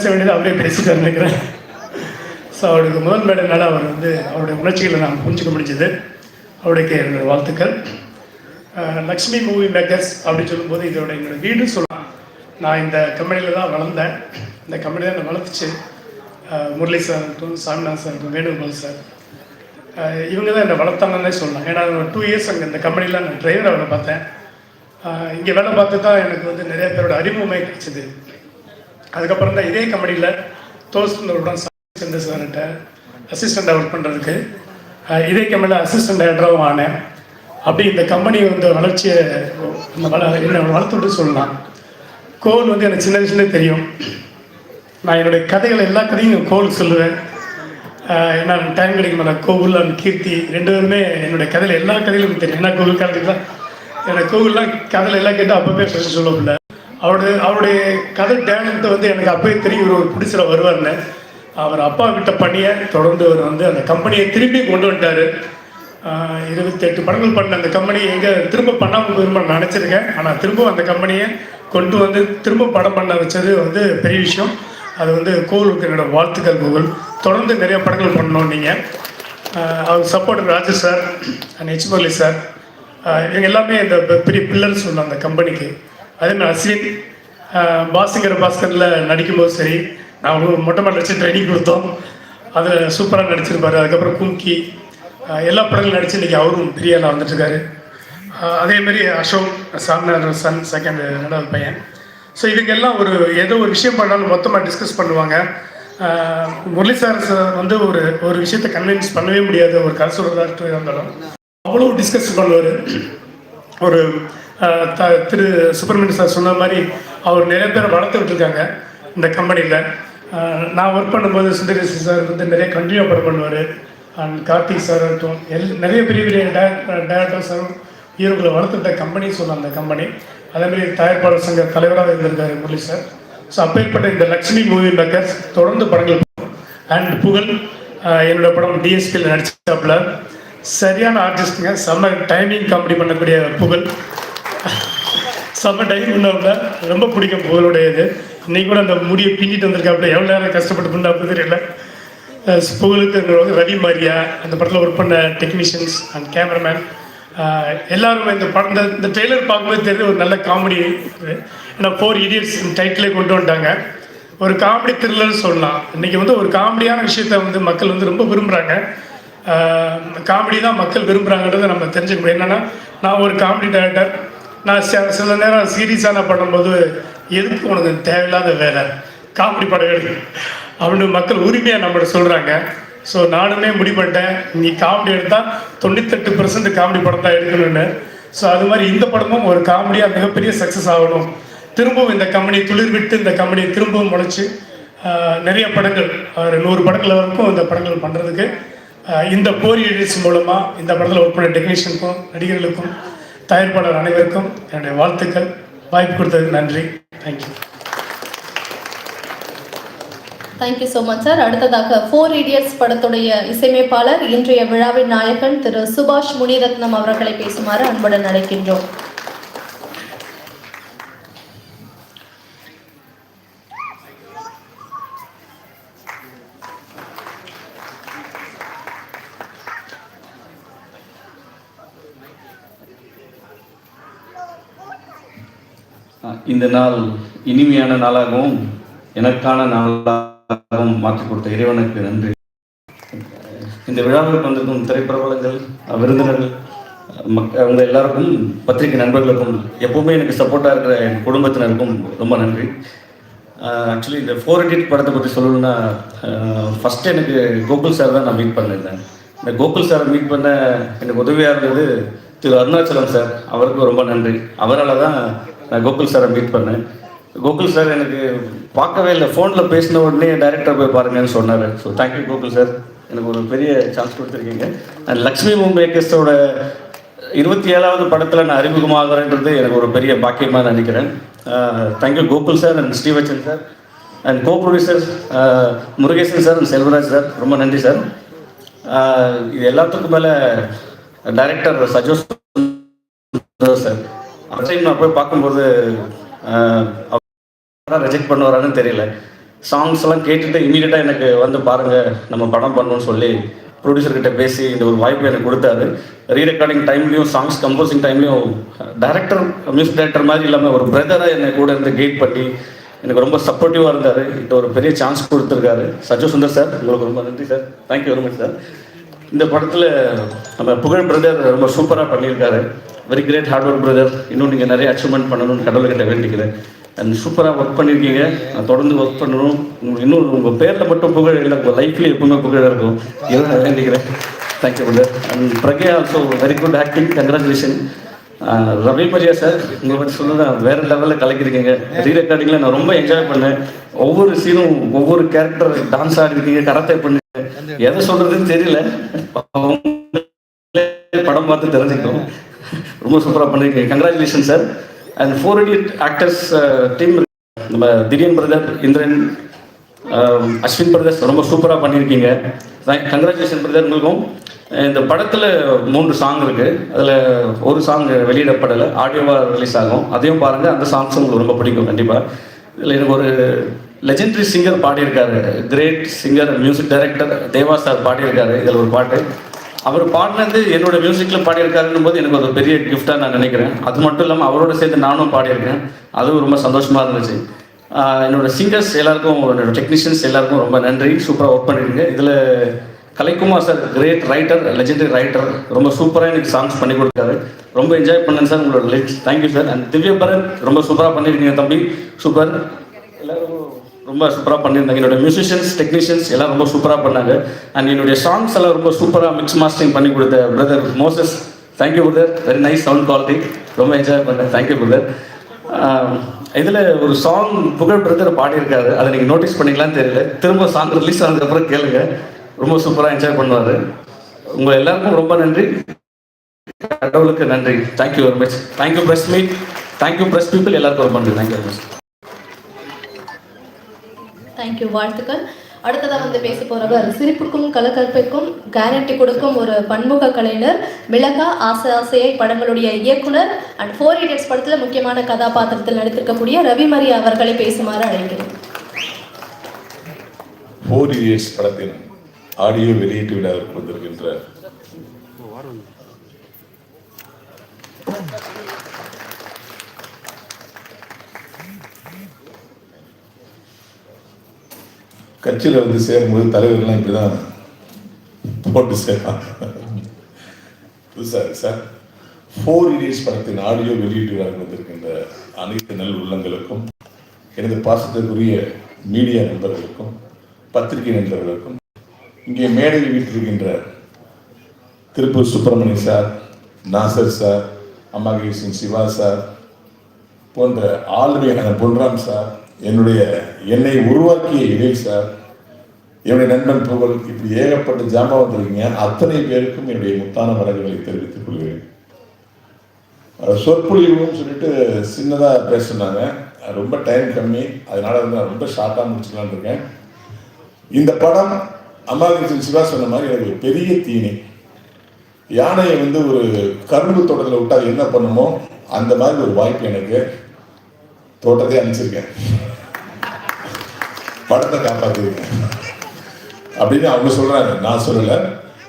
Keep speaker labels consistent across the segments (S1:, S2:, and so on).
S1: பேச வேண்டியது அவரே பேசிட்டு நினைக்கிறேன் ஸோ அவருக்கு முதல் மேடைனால அவர் வந்து அவருடைய உணர்ச்சிகளை நான் புரிஞ்சுக்க முடிஞ்சது. அவருக்கு என்னுடைய வாழ்த்துக்கள். லக்ஷ்மி மூவி மேக்கர்ஸ் அப்படின்னு சொல்லும்போது இதோட என்னோட வீடு சொல்லலாம். நான் இந்த கம்பெனியில் தான் வளர்ந்தேன். இந்த கம்பெனி தான் என்னை வளர்த்துச்சு. முரளி சார் இருக்கட்டும் சாமிநாத் சார் இருக்கட்டும் வேணுகோபால் சார் இவங்க தான் என்னை வளர்த்தாங்கன்னே சொல்லலாம். ஏன்னா டூ இயர்ஸ் அங்கே இந்த கம்பெனியில் நான் டிரைவராக வேலை பார்த்தேன். இங்கே வேலை பார்த்து தான் எனக்கு வந்து நிறைய பேரோட அறிமுகமே கிடைச்சிது. அதுக்கப்புறம் தான் இதே கம்பெனியில் தோஸ்தருடன் சேர்ந்த சார்கிட்ட அசிஸ்டண்ட்டாக ஒர்க் பண்ணுறதுக்கு இதே கம்பெனியில் அசிஸ்டண்ட் ஹெட்ராகவும் ஆனேன். அப்படி இந்த கம்பெனி வந்து வளர்ச்சியை இந்த வள என்னை வளர்த்துட்டு சொல்லலாம். கோல் வந்து எனக்கு சின்ன வயசுலேயே தெரியும். நான் என்னுடைய கதைகள் எல்லா கதையும் கோல் சொல்லுவேன். ஏன்னா டைம் கிடைக்கும் நான் கோகுல் அண்ட் கீர்த்தி ரெண்டு பேருமே என்னுடைய கதையில் எல்லா கதையிலும் தெரியும். ஏன்னா கோகுல் கதைலாம் எனக்கு கோகுல்லாம் கதையில் எல்லாம் கேட்டு அப்போ பேச சொல்ல முடியல அவருடைய அவருடைய கதை டேலண்ட்டை வந்து எனக்கு அப்பவே தெரியும். இவர் ஒரு பிடிச்சிட வருவார்னு. அவர் அப்பா விட்ட பணியை தொடர்ந்து அவர் வந்து அந்த கம்பெனியை திரும்பி கொண்டு வந்துட்டாரு. இருபத்தெட்டு படங்கள் பண்ண அந்த கம்பெனி எங்கே திரும்ப பண்ணாமல் போயிருமா நினச்சிருக்கேன். ஆனால் திரும்ப அந்த கம்பெனியை கொண்டு வந்து திரும்ப படம் பண்ண வச்சது வந்து பெரிய விஷயம். அது வந்து கோவிலுக்கு என்னோட வாழ்த்துக்கள் கூகுள் தொடர்ந்து நிறைய படங்கள் பண்ணணும் நீங்கள் அவர் support Raju sir and H Murali sir. இவங்க எல்லாமே இந்த பெரிய பில்லர்ஸ் சொன்ன அந்த கம்பெனிக்கு. அதே மாதிரி அஸ்வின் பாஸ்கர் பாஸ்கரில் நடிக்கும்போது சரி நான் ஒரு மொட்டை மாட்டை வச்சு ட்ரைனிங் கொடுத்தோம். அதில் சூப்பராக நடிச்சிருப்பார். அதுக்கப்புறம் கும்கி எல்லா படங்களும் நடித்து இன்றைக்கி அவரும் பெரிய வந்துட்டுருக்காரு. அதேமாரி அசோக் சாமினார் சன் செகண்ட் ரெண்டாவது பையன். ஸோ இதுக்கெல்லாம் ஒரு ஏதோ ஒரு விஷயம் பண்ணாலும் மொத்தமாக டிஸ்கஸ் பண்ணுவாங்க. முரளி சார் வந்து ஒரு ஒரு விஷயத்தை கன்வின்ஸ் பண்ணவே முடியாது ஒரு கதை சொல்கிறதா இருந்தாலும் அவ்வளோ டிஸ்கஸ் பண்ணுவார். ஒரு திரு சுப்பிரமணிய சார் சொன்ன மாதிரி அவர் நிறைய பேரை வளர்த்து விட்டுருக்காங்க இந்த கம்பெனியில். நான் ஒர்க் பண்ணும்போது சுந்தரேசி சார் வந்து நிறைய கண்டினியூ படம் பண்ணுவார். அண்ட் கார்த்திக் சார் இருக்கட்டும் எல் நிறைய பெரிய பெரிய டேரக்டர் சாரும் ஹீரோக்களை வளர்த்துட்ட கம்பெனி சொல்லலாம் அந்த கம்பெனி. அதேமாரி தயாரிப்பாளர் சங்க தலைவராக இருந்திருக்காரு முரளி சார். ஸோ அப்பேற்பட்ட இந்த லக்ஷ்மி மூவி மேக்கர்ஸ் தொடர்ந்து படங்கள் அண்ட் புகழ் என்னோட படம் டிஎஸ்பியில் நடிச்சாப்புல. சரியான ஆர்டிஸ்ட்டுங்க செம்ம டைமிங் காமெடி பண்ணக்கூடிய புகழ். செம்ம டைம் பண்ணாப்புல ரொம்ப பிடிக்கும் புகழுடைய இது இன்னைக்கு கூட அந்த முடியை பின்னிட்டு வந்திருக்காப்புல. எவ்வளோ நேரம் கஷ்டப்பட்டு பண்ணாப்புல தெரியல. புகழுக்கு ரவி மாரியா அந்த படத்தில் ஒர்க் பண்ண டெக்னீஷியன்ஸ் அண்ட் கேமராமேன் எல்லாருமே இந்த படம் இந்த- இந்த ட்ரெய்லர் பார்க்கும்போது தெரிஞ்ச ஒரு நல்ல காமெடி ஏன்னா ஃபோர் இடியட்ஸ் டைட்டிலே கொண்டு வந்துட்டாங்க. ஒரு காமெடி த்ரில்லர்னு சொல்லலாம். இன்னைக்கு வந்து ஒரு காமெடியான விஷயத்த வந்து மக்கள் வந்து ரொம்ப விரும்புகிறாங்க காமெடி தான் மக்கள் விரும்புகிறாங்கன்றதை நம்ம தெரிஞ்சுக்க முடியும். என்னென்னா நான் ஒரு காமெடி டேரக்டர் நான் சில சில நேரம் சீரியஸாக நான் பண்ணும்போது எதுக்கு உனக்கு தேவையில்லாத வேலை? காமெடி படம் எடு. அப்படின்னு மக்கள் உரிமையாக நம்மகிட்ட சொல்கிறாங்க ஸோ நானுமே முடிவு பண்ணிட்டேன். நீ காமெடி எடுத்தால் தொண்ணூத்தெட்டு பர்சன்ட் காமெடி படம் தான் எடுக்கணும்னு. ஸோ அது மாதிரி இந்த படமும் ஒரு காமெடியாக மிகப்பெரிய சக்ஸஸ் ஆகணும். திரும்பவும் இந்த கம்பெனி துளிர் விட்டு இந்த கம்பெனியை திரும்பவும் முளைச்சு நிறைய படங்கள் ஒரு நூறு படங்கள் வரைக்கும் இந்த படங்கள் பண்ணுறதுக்கு இந்த போரி எடிட்ஸ் மூலமாக இந்த படத்தில் ஒர்க் பண்ண டெக்னீஷியனுக்கும் நடிகர்களுக்கும் தயாரிப்பாளர் அனைவருக்கும் என்னுடைய வாழ்த்துக்கள். வாய்ப்பு கொடுத்ததுக்கு நன்றி. Thank you
S2: thank you so much sir அடுத்ததாக ஃபோர் இடியட்ஸ் படத்துடைய இசையமைப்பாளர் இன்றைய விழாவின் நாயகன் திரு சுபாஷ் முனிரத்னம் அவர்களை பேசுமாறு அன்புடன் அழைக்கின்றோம்.
S3: இந்த நாள் இனிமையான நாளாகவும் எனக்கான நாளாகவும் மாற்றி கொடுத்த இறைவனுக்கு நன்றி. இந்த விழாவிற்கு வந்திருக்கும் திரைப்பிரபலங்கள் விருந்தினர்கள் மக் அவங்க எல்லாருக்கும் பத்திரிகை நண்பர்களுக்கும் எப்பவுமே எனக்கு சப்போர்ட்டாக இருக்கிற என் குடும்பத்தினருக்கும் ரொம்ப நன்றி. ஆக்சுவலி இந்த ஃபோர் எடிட் படத்தை பற்றி சொல்லணும்னா ஃபஸ்ட்டு எனக்கு கோகுல் சார் தான் நான் மீட் பண்ணியிருந்தேன் இந்த கோகுல் சாரை மீட் பண்ண எனக்கு உதவியாக இருந்தது திரு அருணாச்சலம் சார் அவருக்கும் ரொம்ப நன்றி. அவரால் தான் நான் கோகுல் சாரை மீட் பண்ணேன். கோகுல் சார் எனக்கு பார்க்கவே இல்லை. ஃபோனில் பேசின உடனே டைரக்டர் போய் பாருங்கன்னு சொன்னார். So thank you Gokul sir. எனக்கு ஒரு பெரிய சான்ஸ் கொடுத்துருக்கீங்க. அண்ட் லக்ஷ்மி மும்பேக்கர்ஸோட இருபத்தி ஏழாவது படத்தில் நான் அறிமுகமாகிறேன்றது எனக்கு ஒரு பெரிய பாக்கியமாக நினைக்கிறேன். Thank you Gokul sir and Srivachan sir. And co producer Murugesan sir and Selvaraj sir. ரொம்ப நன்றி சார். இது எல்லாத்துக்கும் மேலே டைரக்டர் சஜோஸ் சார். அந்த டைம் நான் போய் பார்க்கும்போது ரிஜெக்ட் பண்ணுவாரான்னு தெரியல. சாங்ஸ் எல்லாம் கேட்டுட்டு இமீடியட்டாக எனக்கு வந்து பாருங்க நம்ம படம் பண்ணணும்னு சொல்லி ப்ரொடியூசர் கிட்ட பேசி இந்த ஒரு வாய்ப்பு எனக்கு கொடுத்தாரு. ரீ ரெக்கார்டிங் டைம்லையும் சாங்ஸ் கம்போசிங் டைம்லையும் டைரக்டர் மியூசிக் டைரக்டர் மாதிரி இல்லாமல் ஒரு பிரதராக என்னை கூட இருந்து கைட் பண்ணி எனக்கு ரொம்ப சப்போர்ட்டிவாக இருந்தார். இந்த ஒரு பெரிய சான்ஸ் கொடுத்துருக்காரு. சஜு சுந்தர் சார் உங்களுக்கு ரொம்ப நன்றி sir. Thank you very much sir இந்த படத்தில் நம்ம புகழ் பிரதர் ரொம்ப சூப்பராக பண்ணியிருக்காரு. Very great hard work brother இன்னும் நீங்கள் நிறைய அச்சீவ்மெண்ட் பண்ணணும்னு கடவுள்கிட்ட வேண்டிக்கிறேன். அண்ட் சூப்பராக ஒர்க் பண்ணியிருக்கீங்க நான் தொடர்ந்து ஒர்க் பண்ணணும். உங்களுக்கு இன்னும் உங்கள் பேரில் மட்டும் புகழ் இல்லை உங்கள் லைஃப்லேயும் எப்பவுமே புகழ் இருக்கும். இதை நான் வேண்டிக்கிறேன். Thank you brother and Pragya also very good acting congratulation Ravi Mariya sir உங்களை பற்றி சொல்லுங்க வேற லெவலில் கலக்கிருக்கீங்க ரீ ரெக்கார்டிங்கில் நான் ரொம்ப என்ஜாய் பண்ணேன். ஒவ்வொரு சீனும் ஒவ்வொரு கேரக்டர் டான்ஸ் ஆடிருக்கீங்க கராத்தே பண்ணி எதை சொல்றதுன்னு தெரியல. படம் பார்த்து தெரிஞ்சுக்கிட்டோம். ரொம்ப சூப்பராக பண்ணிருக்கீங்க congratulation sir and four idiot actors team நம்ம திடீன் பிரதர் இந்திரன் அஸ்வின் பிரதர்ஸ் ரொம்ப சூப்பராக பண்ணியிருக்கீங்க. கங்க்ராச்சுலேஷன் பிரதர் உங்களுக்கும் இந்த படத்தில் மூன்று சாங் இருக்கு. அதில் ஒரு சாங் வெளியிடப்படலை ஆடியோவாக ரிலீஸ் ஆகும். அதையும் பாருங்கள் அந்த சாங்ஸ் உங்களுக்கு ரொம்ப பிடிக்கும் கண்டிப்பாக இதில் எனக்கு ஒரு லெஜெண்டரி சிங்கர் பாடியிருக்காரு. Great singer music director Deva sir பாடியிருக்காரு. இதில் ஒரு பாட்டு. அவர் பாடினது என்னோட மியூசிக்கில் பாடியிருக்காருன்னும் போது எனக்கு ஒரு பெரிய கிஃப்டாக நான் நினைக்கிறேன். அது மட்டும் இல்லாமல் அவரோட சேர்ந்து நானும் பாடியிருக்கேன். அதுவும் ரொம்ப சந்தோஷமாக இருந்துச்சு. என்னோடய என்னோட சிங்கர்ஸ் எல்லாருக்கும் என்னோட டெக்னீஷியன்ஸ் எல்லாருக்கும் ரொம்ப நன்றி. சூப்பராக ஒர்க் பண்ணியிருக்கேன் இதில் Kalaikumar sir great writer legendary writer ரொம்ப சூப்பராக எனக்கு சாங்ஸ் பண்ணி கொடுத்தாரு. ரொம்ப என்ஜாய் பண்ணேன் சார் உங்களோட லிரிக்ஸ் தேங்க்யூ சார் அண்ட் திவ்ய பரத் ரொம்ப சூப்பராக பண்ணியிருக்கீங்க தம்பி. சூப்பர் எல்லாரும் ரொம்ப சூப்பராக பண்ணியிருந்தாங்க என்னோட மியூசிஷியன்ஸ் டெக்னீஷியன்ஸ் எல்லாம் ரொம்ப சூப்பராக பண்ணாங்க. அண்ட் என்னுடைய சாங்ஸ் எல்லாம் ரொம்ப சூப்பராக மிக்ஸ் மாஸ்டரிங் பண்ணி கொடுத்த brother Moses thank you brother very nice sound quality ரொம்ப என்ஜாய் பண்ணேன். தேங்க்யூ பிரதர் இதில் ஒரு சாங் புகழ் பிரதர் பாடியிருக்காரு. அதை நீங்கள் நோட்டீஸ் பண்ணிக்கலாம்னு தெரியல. திரும்ப சாங் ரிலீஸ் ஆனதுக்கப்புறம் கேளுங்க. ரொம்ப சூப்பராக என்ஜாய் பண்ணுவார். உங்கள் எல்லாருக்கும் ரொம்ப நன்றி. கடவுளுக்கு நன்றி. Thank you very much thank you press meet thank you press people எல்லாருக்கும் ரொம்ப நன்றி. தேங்க்யூ வெரி மச்
S2: தேங்க்யூ வாழ்த்துக்கள். அடுத்ததாக வந்து பேச போறவர் சிரிப்புக்கும் கலக்கற்பிற்கும் கேரண்டி கொடுக்கும் ஒரு பன்முக கலைஞர் மிளகா ஆசை ஆசையை படங்களுடைய இயக்குனர் அண்ட் ஃபோர் இடியட்ஸ் படத்தில் முக்கியமான கதாபாத்திரத்தில் நடித்திருக்கக்கூடிய ரவி மரியா அவர்களை பேசுமாறு அழைக்கிறேன்.
S4: ஃபோர் இயர்ஸ் படத்தின் ஆடியோ வெளியீட்டு விழாவிற்கு வந்திருக்கின்ற கட்சியில் வந்து சேரும்போது தலைவர்கள்லாம் இப்படி தான் போட்டு சேர்றாங்க புதுசாக சார் ஃபோர் இடியட்ஸ் படத்தின் ஆடியோ வெளியீட்டு விழாவில் வந்திருக்கின்ற அனைத்து நல் உள்ளங்களுக்கும் எனது பாசத்திற்குரிய மீடியா நண்பர்களுக்கும் பத்திரிகை நண்பர்களுக்கும் இங்கே மேடையில் வீட்டிருக்கின்ற Tiruppur Subramaniam sir Nasser sir Ammakesan Siva sir போன்ற ஆளுமையான பொன்ராம் சார் என்னுடைய என்னை உருவாக்கிய இடையில் சார் என்னுடைய நண்பன் புகழ் இப்படி ஏகப்பட்ட ஜாமா வந்திருக்கீங்க. அத்தனை பேருக்கும் என்னுடைய முத்தான வரங்களை தெரிவித்துக் கொள்கிறேன். சொற்பொழிவுன்னு சொல்லிட்டு சின்னதாக பேச சொன்னாங்க. ரொம்ப டைம் கம்மி. அதனால வந்து நான் ரொம்ப ஷார்ட்டாக முடிச்சுக்கலான் இருக்கேன். இந்த படம் அம்மாவின் சிவா சொன்ன மாதிரி எனக்கு பெரிய தீனி. யானையை வந்து ஒரு கரும்பு தோட்டத்தில் விட்டால் அது என்ன பண்ணுமோ அந்த மாதிரி ஒரு வாய்ப்பு எனக்கு. தோட்டத்தை அனுப்பிச்சிருக்கேன். படத்தை காப்பாற்றிருக்கேன் அப்படின்னு அவங்க சொல்கிறாங்க நான் சொல்லலை.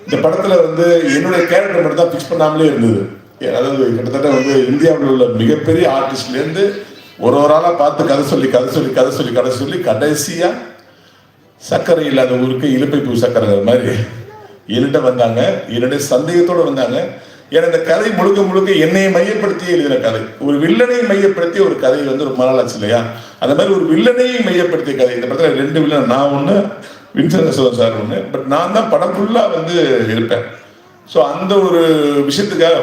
S4: இந்த படத்தில் வந்து என்னுடைய கேரக்டர் மட்டும் தான் ஃபிக்ஸ் பண்ணாமலே இருந்தது. அதாவது கிட்டத்தட்ட வந்து இந்தியாவில் உள்ள மிகப்பெரிய ஆர்டிஸ்ட்லேருந்து ஒரு ஒரு ஆளாக பார்த்து கதை சொல்லி கதை சொல்லி கதை சொல்லி கதை சொல்லி கடைசியாக சர்க்கரை இல்லாத ஊருக்கு இலுப்பை பூ சர்க்கரைங்கிற மாதிரி. இருட்ட வந்தாங்க. இருட்டை சந்தேகத்தோட வந்தாங்க. ஏன்னா இந்த கதை முழுக்க முழுக்க என்னையை மையப்படுத்தி எழுதின கதை. ஒரு வில்லனை மையப்படுத்தி ஒரு கதை வந்து ரொம்ப நாள் ஆச்சு இல்லையா? அந்த மாதிரி ஒரு வில்லனை மையப்படுத்திய கதை. இந்த படத்தில் ரெண்டு வில்லன் நான் ஒண்ணு வின்சன் சார் ஒன்று பட் நான் தான் படம் ஃபுல்லாக வந்து இருப்பேன் ஸோ அந்த ஒரு விஷயத்துக்காக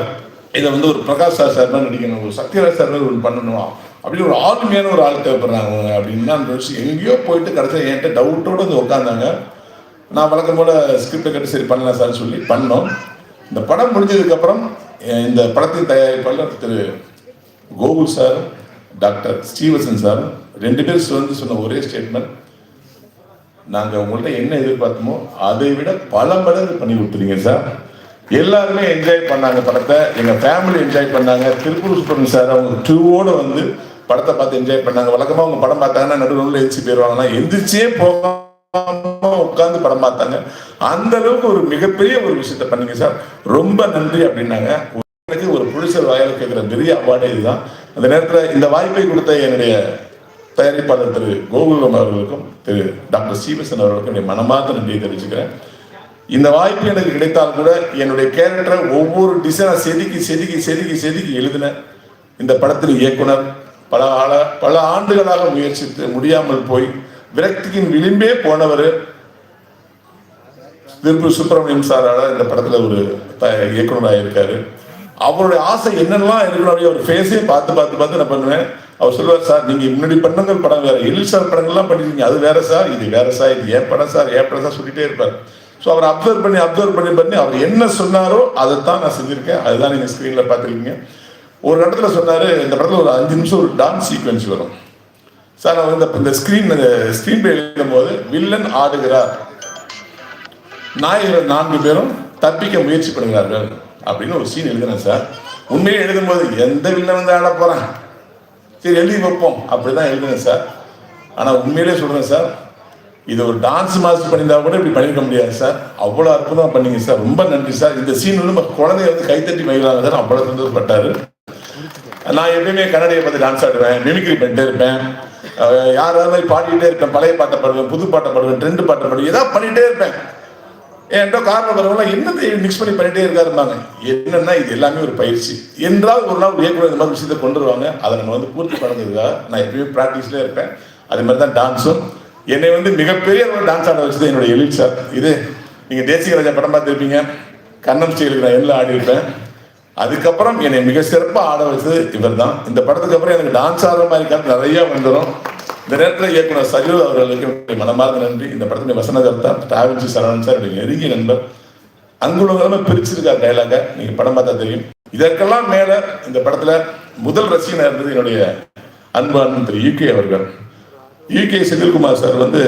S4: இதை வந்து ஒரு பிரகாஷ் சார் சார் தான் நடிக்கணும். ஒரு சத்யராஜ் சார் ஒன்று பண்ணணும்? அப்படி ஒரு ஆளுமையான ஒரு ஆள் தேவைப்படுறாங்க அவங்க அப்படின்னு தான் அந்த விஷயம் எங்கேயோ போயிட்டு கடைசியில் என்கிட்ட டவுட்டோடு வந்து உட்காந்தாங்க நான் வழக்கம் போல் ஸ்கிரிப்டை கட்டி சரி பண்ணலாம் சார் சொல்லி பண்ணோம். இந்த படம் முடிஞ்சதுக்கப்புறம் இந்த படத்தின் தயாரிப்பாளர் திரு Gokul sir doctor Srivasan sir ரெண்டு பேர் சேர்ந்து சொன்ன ஒரே ஸ்டேட்மெண்ட் நாங்கள் உங்கள்கிட்ட என்ன எதிர்பார்த்தோமோ அதை விட பல மடங்கு பண்ணி கொடுத்துருங்க சார் எல்லாருமே என்ஜாய் பண்ணாங்க படத்தை. எங்கள் ஃபேமிலி என்ஜாய் பண்ணாங்க. திருப்பூர் சுப்பிரமணியம் சார் அவங்க டூவோட வந்து படத்தை பார்த்து என்ஜாய் பண்ணாங்க. வழக்கமாக அவங்க படம் பார்த்தாங்கன்னா நடுவில் எழுச்சி போயிடுவாங்கன்னா எந்திரிச்சே போகாம உட்காந்து படம் பார்த்தாங்க. அந்த அளவுக்கு ஒரு மிகப்பெரிய ஒரு விஷயத்த பண்ணீங்க சார். ரொம்ப நன்றி அப்படின்னாங்க. எனக்கு ஒரு புலிசர் வாயில் கேட்குற பெரிய அவார்டே இதுதான். அந்த நேரத்தில் இந்த வாய்ப்பை கொடுத்த என்னுடைய தயாரிப்பாளர் திரு கோகுலம் அவர்களுக்கும் திரு டாக்டர் சீவசன் அவர்களுக்கும் என்னுடைய மனமார்ந்த நன்றியை தெரிவிச்சுக்கிறேன். இந்த வாய்ப்பு எனக்கு கிடைத்தால் கூட என்னுடைய கேரக்டரை ஒவ்வொரு டிசைனை செதுக்கி செதுக்கி செதுக்கி செதுக்கி எழுதின இந்த படத்தில் இயக்குனர் பல ஆள பல ஆண்டுகளாக முயற்சித்து முடியாமல் போய் விரக்தியின் விளிம்பே போனவர் திருப்பூர் சுப்பிரமணியம் சாரால இந்த படத்துல ஒரு த- இயக்குனராக இருக்காரு. அவருடைய ஆசை என்னென்னலாம் இருக்கணும் அப்படி அவர் ஃபேஸே பார்த்து பார்த்து பார்த்து நான் பண்ணுவேன். அவர் சொல்லுவார் சார் நீங்க முன்னாடி பண்ணங்கள் படம் வேற. எழில் சார் படங்கள்லாம் பண்ணிருக்கீங்க. அது வேற சார். இது வேற சார். இது ஏன் படம் சார்? ஏன் படம் சார்? சொல்லிட்டே இருப்பார். ஸோ அவர் அப்சர்வ் பண்ணி அப்சர்வ் பண்ணி பண்ணி அவர் என்ன சொன்னாரோ அதை தான் நான் செஞ்சிருக்கேன். அதுதான் நீங்க ஸ்க்ரீனில் பார்த்துருக்கீங்க. ஒரு இடத்துல சொன்னாரு இந்த படத்துல ஒரு அஞ்சு நிமிஷம் ஒரு டான்ஸ் சீக்வன்ஸ் வரும். சார் நான் வந்து இந்த- இந்த ஸ்கிரீன் ஸ்கிரீன் பே எழுதும் போது வில்லன் ஆடுகிறார். நாயகர் நான்கு பேரும் தப்பிக்க முயற்சி பண்ணுகிறார்கள் அப்படின்னு ஒரு சீன் எழுதுனேன் சார். உண்மையை எழுதும்போது எந்த வில்லன் வந்து ஆட போறான்? சரி எழுதி வைப்போம். அப்படிதான் எழுதுனேன் சார். ஆனால் உண்மையிலே சொல்கிறேன் சார் இது ஒரு டான்ஸ் மாஸ்டர் பண்ணியிருந்தா கூட இப்படி பண்ணிக்க முடியாது சார். அவ்வளோ அற்புதமாக பண்ணீங்க சார். ரொம்ப நன்றி சார். இந்த சீன் வந்து நம்ம குழந்தைய வந்து கைத்தட்டி மகிழாங்க சார். அவ்வளோ சந்தோஷப்பட்டாரு. நான் எப்பயுமே கன்னடியை பார்த்து டான்ஸ் ஆடுவேன் மிமிக்ரி பண்ணிட்டே இருப்பேன். அஹ் யாராவது மாதிரி பாடிக்கிட்டே இருப்பேன் பழைய பாட்டை பாடுவேன் புது பாட்டை பாடுவேன் ட்ரெண்ட் பாட்டை பாடுவேன் ஏதாவது பண்ணிட்டே இருப்பேன். என்கிட்ட காரணம் வரவங்களாம் என்னத்தை மிக்ஸ் பண்ணி பண்ணிட்டே இருக்காருந்தாங்க என்னன்னா இது எல்லாமே ஒரு பயிற்சி. என்றால் ஒரு நாள் இயக்குனர் இந்த மாதிரி விஷயத்தை கொண்டு வருவாங்க. அதை நம்ம வந்து பூர்த்தி பண்ணுறதுக்காக நான் எப்பயுமே ப்ராக்டிஸ்லேயே இருப்பேன். அதே மாதிரி தான் டான்ஸும் என்னை வந்து மிகப்பெரிய ஒரு டான்ஸ் ஆட வச்சது என்னுடைய எழில் சார் இது நீங்கள் தேசிய ராஜா படம் பார்த்துருப்பீங்க. கண்ணம் ஸ்டீலுக்கு நான் எல்லாம் ஆடி இருப்பேன் அதுக்கப்புறம் என்னை மிக சிறப்பாக ஆட வச்சது இவர் தான் இந்த படத்துக்கு அப்புறம் எனக்கு டான்ஸ் ஆடுற மாதிரி காட்டு நிறைய வந்துடும் இந்த நேரத்தில் இயக்குனர் சஜு அவர்களுக்கு மனமார்ந்த நன்றி. இந்த படத்துடைய வசனகர்த்தா டிராவல்சி சரவணன் சார் என்னுடைய நெருங்கிய நண்பர். அங்குலங்களும் பிரிச்சிருக்கார் டைலாக நீங்க படம் பார்த்தா தெரியும். இதற்கெல்லாம் மேல இந்த படத்துல முதல் ரசிகனா இருந்தது என்னுடைய அன்பு அண்ணன் திரு யூகே அவர்கள். யூகே செந்தில்குமார் சார் வந்து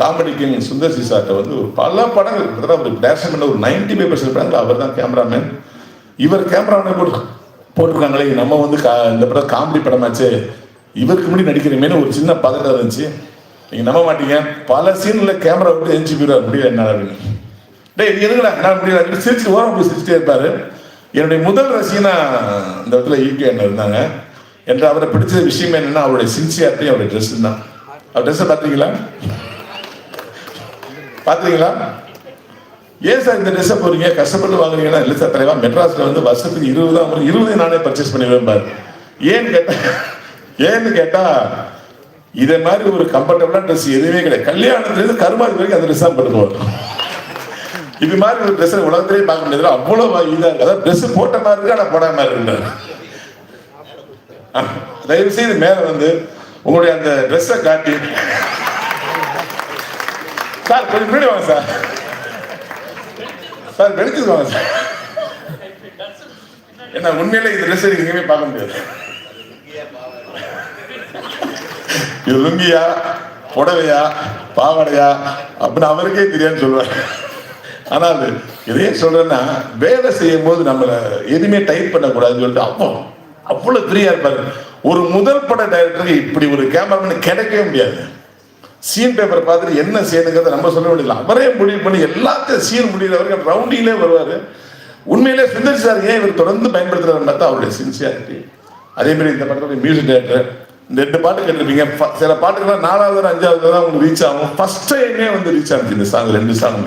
S4: காமெடி கிங் சுந்தர் சி சார்ட்ட வந்து ஒரு பல படங்கள் கிட்டத்தட்ட அவர் டேரக்ஷன் பண்ண ஒரு நைன்டி ஃபைவ் பர்சன்ட் படங்கள் அவர் தான் கேமராமேன் இவர் கேமராமேன் போட்டு போட்டிருக்காங்களே. நம்ம வந்து கா- இந்த படம் காமெடி படமாச்சு. இவருக்கு முன்னாடி நடிக்கிறீங்கன்னு ஒரு சின்ன பதட்டம் இருந்துச்சு. நீங்கள் நம்ப மாட்டீங்க. பல சீனில் கேமரா விட்டு எஞ்சி போயிடுவார். முடியல என்ன அப்படின்னு டே இது எதுக்குடா? நான் முடியல. சிரிச்சு ஓரம் போய் சிரிச்சுட்டே இருப்பார். என்னுடைய முதல் ரசிகனா இந்த இடத்துல ஈகே என்ன இருந்தாங்க. என்று அவரை பிடிச்ச விஷயம் என்னன்னா அவருடைய சின்சியாரிட்டி அவருடைய ட்ரெஸ் தான். அவர் ட்ரெஸ்ஸை பார்த்தீங்களா பார்த்தீங்களா ஏன் சார் இந்த ட்ரெஸ்ஸை போறீங்க கஷ்டப்பட்டு வாங்குறீங்கன்னா இல்லை சார் தலைவா மெட்ராஸ்ல வந்து வருஷத்துக்கு இருபது தான் வரும். இருபது நானே பர்ச்சேஸ் பண்ணிடுவேன் பாரு. ஏன்னு கேட்டா ஏன்னு கேட்டா இதை மாதிரி ஒரு கம்ஃபர்டபுளான ட்ரெஸ் எதுவுமே கிடையாது. கல்யாணத்துலேருந்து கருமாதி வரைக்கும் அந்த ட்ரெஸ் தான் போட்டுக்குவோம். இது மாதிரி ஒரு ட்ரெஸ் உலகத்திலேயே பார்க்க முடியாது அவ்வளவு இதா இருக்கு. அதாவது ட்ரெஸ் போட்ட மாதிரி இருக்கு? ஆனா போடாம இருந்தார் தயவு செய்து மேல வந்து உங்களுடைய அந்த ட்ரெஸ்ஸை காட்டி சார் கொஞ்சம் முன்னாடி வாங்க சார். சார் வெடிச்சது வாங்க சார். என்ன உண்மையில இது ட்ரெஸ் எங்கேயுமே பார்க்க முடியாது. இது லுங்கியா புடவையா பாவாடையா அப்படின்னு அவருக்கே தெரியாதுன்னு சொல்லுவார். ஆனால் இதையே சொல்றேன்னா வேலை செய்யும் போது நம்மளை எதுவுமே டைப் பண்ணக்கூடாதுன்னு சொல்லிட்டு அப்போ அவ்வளோ ஃப்ரீயா இருப்பாரு. ஒரு முதல் பட டைரக்டருக்கு இப்படி ஒரு கேமராமேன் கிடைக்கவே முடியாது. சீன் பேப்பர் பார்த்துட்டு என்ன செய்யணுங்கிறத நம்ம சொல்ல முடியல அவரே முடிவு பண்ணி எல்லாத்தையும் சீன் முடிகிற ரவுண்டிலே வருவார். உண்மையிலே சுந்தர் சார் ஏன் இவர் தொடர்ந்து பயன்படுத்துறாருன்னு பார்த்தா அவருடைய சின்சியாரிட்டி அதே மாதிரி இந்த படத்துடைய மியூசிக் டேரக்டர் இந்த ரெண்டு பாட்டு கேட்டிருப்பீங்க. ஃப- சில பாட்டுக்கெல்லாம் நாலாவது அஞ்சாவது தான் உங்களுக்கு ரீச் ஆகும். ஃபர்ஸ்ட் டைமே வந்து ரீச் ஆகுது இந்த சாங் ரெண்டு சாங்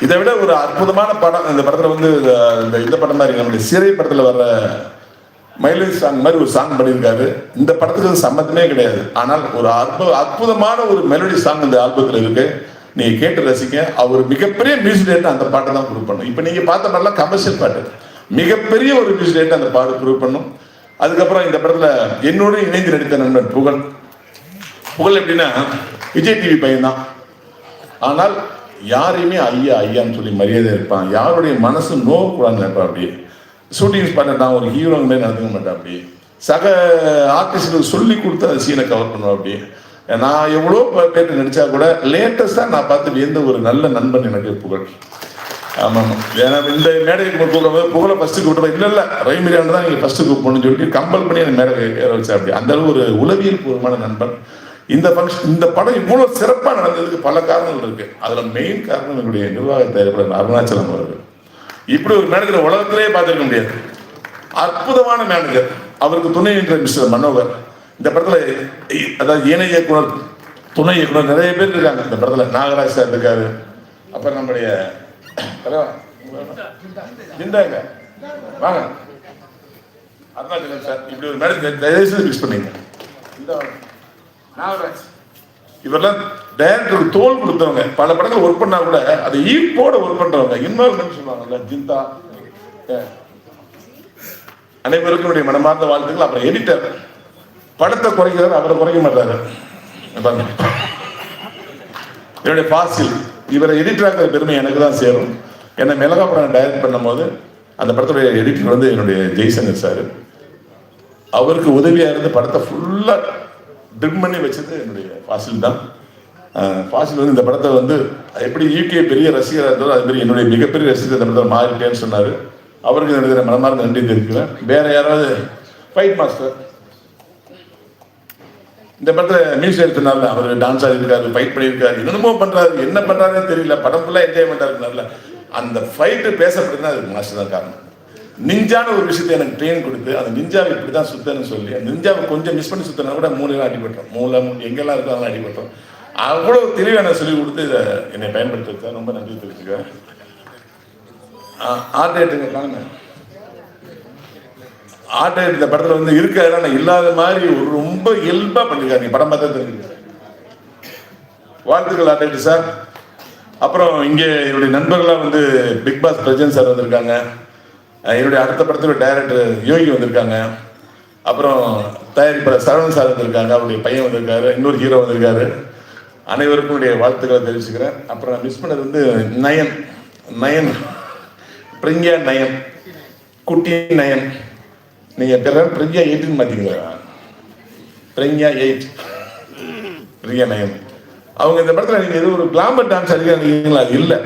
S4: இதை விட ஒரு அற்புதமான படம். இந்த படத்துல வந்து இந்த- இந்த இந்த படம் மாதிரி நம்முடைய சிறை படத்துல வர்ற மைலேஜ் சாங் மாதிரி ஒரு சாங் பண்ணியிருக்காரு. இந்த படத்துக்கு சம்மந்தமே கிடையாது. ஆனால் ஒரு அற்புத அற்புதமான ஒரு மெலடி சாங் இந்த ஆல்பத்தில் இருக்கு. நீங்க கேட்டு ரசிக்க அவர் மிகப்பெரிய மியூசிக் டேரக்டர் அந்த பாட்டை தான் ப்ரூவ் பண்ணும். இப்போ நீங்க பார்த்த பாட்டெல்லாம் கமர்ஷியல் பாட்டு. மிகப்பெரிய ஒரு மியூசிக் டேரக்டர் அந்த பாட்டு ப்ரூவ் பண்ணும். அதுக்கப்புறம் இந்த படத்துல என்னோட இணைந்து நடித்த நண்பன் புகழ். புகழ் எப்படின்னா விஜய் டிவி பையன் தான் ஆனால் யாரையுமே ஐயா ஐயான்னு சொல்லி மரியாதை இருப்பான். யாருடைய மனசு நோக்கூடாதுன்னு நினைப்பான் அப்படி ஷூட்டிங் பண்ணிட்டான் நான் ஒரு ஹீரோங்க மாதிரி நடந்துக்க மாட்டேன் அப்படி. சக ஆர்டிஸ்டுக்கு சொல்லி கொடுத்து அந்த சீனை கவர் பண்ணுவோம் அப்படி. நான் எவ்வளோ பேர்ட்டு நினச்சா கூட லேட்டஸ்டாக நான் பார்த்து எந்த ஒரு நல்ல நண்பன் எனக்கு புகழ். ஆமாம் ஏன்னா இந்த மேடைக்கு கூப்பிடும்போது புகழை ஃபஸ்ட்டு கூப்பிட்டு இல்லை இல்லை. ரைமிரியான தான் நீங்கள் ஃபஸ்ட்டு கூப்பிடணும்னு சொல்லிட்டு கம்பல் பண்ணி அந்த மேடை ஏற வச்சா அப்படி. அந்த அளவு ஒரு உளவியல் பூர்வமான நண்பன். இந்த ஃபங்க்ஷன் இந்த படம் இவ்வளோ சிறப்பாக நடந்ததுக்கு பல காரணங்கள் இருக்குது அதில் மெயின் காரணம் என்னுடைய நிர்வாக தேவைப்படும் அருணாச்சலம் அவர்கள். இப்படி ஒரு மேனேஜர் உலகத்திலேயே பார்த்துருக்க முடியாது. அற்புதமான மேனேஜர். அவருக்கு துணை என்ற மிஸ்டர் மனோகர். இந்த படத்துல அதாவது இணை இயக்குனர் துணை இயக்குனர் நிறைய பேர் இருக்காங்க இந்த படத்துல. நாகராஜ் சார் இருக்காரு. அப்புறம் நம்முடைய ஜிந்தாங்க. வாங்க. அருணாச்சலம் சார் இப்படி ஒரு மேனேஜர் தயவுசெய்து மிஸ் பண்ணீங்க நாகராஜ். இவரெல்லாம் டைரக்டருக்கு தோல் கொடுத்தவங்க. பல படங்கள் ஒர்க் பண்ணா கூட அது ஈர்ப்போட ஒர்க் பண்றவங்க. இன்வால்மெண்ட் சொல்லுவாங்கல்ல ஜிந்தா. அனைவருக்கும் என்னுடைய மனமார்ந்த வாழ்த்துக்கள். அப்புறம் எடிட்டர் படத்தை குறைக்கிறார் அவரை குறைக்க மாட்டாரு. பாருங்க. என்னுடைய பாசில் இவரை எடிட்டர் ஆக்கிற பெருமை எனக்கு தான் சேரும். என்னை மிளகா படம் டைரக்ட் பண்ணும்போது அந்த படத்துடைய எடிட்டர் வந்து என்னுடைய ஜெய்சங்கர் சார். அவருக்கு உதவியா இருந்து படத்தை ஃபுல்லா ட்ரிம் பண்ணி வச்சது என்னுடைய ஃபாசில் தான். ஃபாசில் வந்து இந்த படத்தை வந்து எப்படி யூகே பெரிய ரசிகராக இருந்தாலும் அது மாதிரி என்னுடைய மிகப்பெரிய ரசிகர் இந்த படத்தை மாறிட்டேன்னு சொன்னார். அவருக்கு என்னுடைய மனமார்ந்த நன்றி தெரிவிக்கிறேன். வேற யாராவது? ஃபைட் மாஸ்டர் இந்த படத்தில் மியூசிக் எடுத்தனால அவர் டான்ஸ் ஆடிருக்காரு ஃபைட் பண்ணியிருக்காரு என்னென்னமோ பண்ணுறாரு என்ன பண்ணுறாருன்னு தெரியல. படம் ஃபுல்லாக என்ஜாய்மெண்டா இருக்குனால அந்த ஃபைட்டு பேசப்படுதுன்னா அதுக்கு மாஸ்டர் தான் காரணம். நிஞ்சான ஒரு விஷயத்தை எனக்கு ட்ரெயின் கொடுத்து அந்த நிஞ்சாவை இப்படி தான் சுத்தன்னு சொல்லி அந்த நிஞ்சாவை கொஞ்சம் மிஸ் பண்ணி சுத்தினா கூட மூலையெல்லாம் அடிபட்டோம் மூளை எங்கெல்லாம் இருக்கோ அதெல்லாம் அடிபட்டோம் அவ்வளவு தெளிவாக நான் சொல்லி கொடுத்து இதை என்னை பயன்படுத்தி ரொம்ப நன்றி தெரிவிச்சுக்கிறேன். ஆர்ட் ரேட்டுங்க காணுங்க ஆர்ட் இந்த படத்துல வந்து இருக்காரு ஆனா இல்லாத மாதிரி ஒரு ரொம்ப இயல்பா பண்ணிருக்காரு. நீ படம் பார்த்தா தெரிஞ்சு வாழ்த்துக்கள் ஆர்ட் சார். அப்புறம் இங்கே என்னுடைய நண்பர்களாக வந்து பிக் பாஸ் பிரஜன் சார் வந்திருக்காங்க. என்னுடைய அடுத்த படத்தோட டைரக்டர் யோகி வந்திருக்காங்க. அப்புறம் தயாரிப்பாளர் சரவணன் சார் வந்திருக்காங்க. அவருடைய பையன் வந்திருக்காரு. இன்னொரு ஹீரோ வந்திருக்காரு. அனைவருக்கும் என்னுடைய வாழ்த்துக்களை தெரிவிச்சுக்கிறேன். அப்புறம் நான் மிஸ் பண்ணது வந்து நயன். நயன். பிரிங்கா நயன். குட்டி நயன். நீங்க பிறகு பிரிங்கா எயிட்டின்னு மாத்தீங்களா பிரிங்கா எயிட் பிரியா நயன். அவங்க இந்த படத்துல நீங்க ஏதோ ஒரு கிளாமர் டான்ஸ் அடிக்கிறீங்களா இல்ல.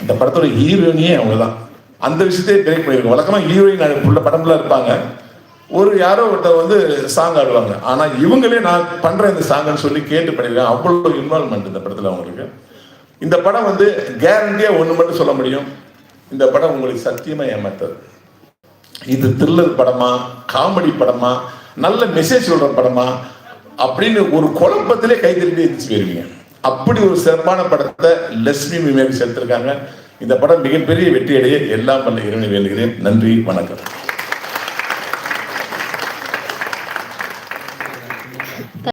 S4: இந்த படத்தோட ஹீரோயினியே அவங்க தான் அந்த விஷயத்தையே பிரேக் பண்ணிருக்கோம். வழக்கமாக ஹீரோயின் உள்ள படம்லாம் இருப்பாங்க ஒரு யாரோ ஒருத்தர் வந்து சாங் ஆடுவாங்க. ஆனால் இவங்களே நான் பண்ணுற இந்த சாங்குன்னு சொல்லி கேட்டு பண்ணியிருக்கேன் அவ்வளோ இன்வால்மெண்ட் இந்த படத்தில் அவங்களுக்கு. இந்த படம் வந்து கேரண்டியாக ஒன்று மட்டும் சொல்ல முடியும். இந்த படம் உங்களுக்கு சத்தியமா ஏமாத்தாது. இது த்ரில்லர் படமா காமெடி படமா நல்ல மெசேஜ் சொல்கிற படமா அப்படின்னு ஒரு குழப்பத்திலே கை திருப்பி எதிர்த்து போயிருவீங்க. அப்படி ஒரு சிறப்பான படத்தை லட்சுமி மேக்ஸ் எடுத்திருக்காங்க இந்த படம் மிகப்பெரிய வெற்றியடைய எல்லாம் பண்ண இறைவனை வேண்டுகிறேன். நன்றி வணக்கம்.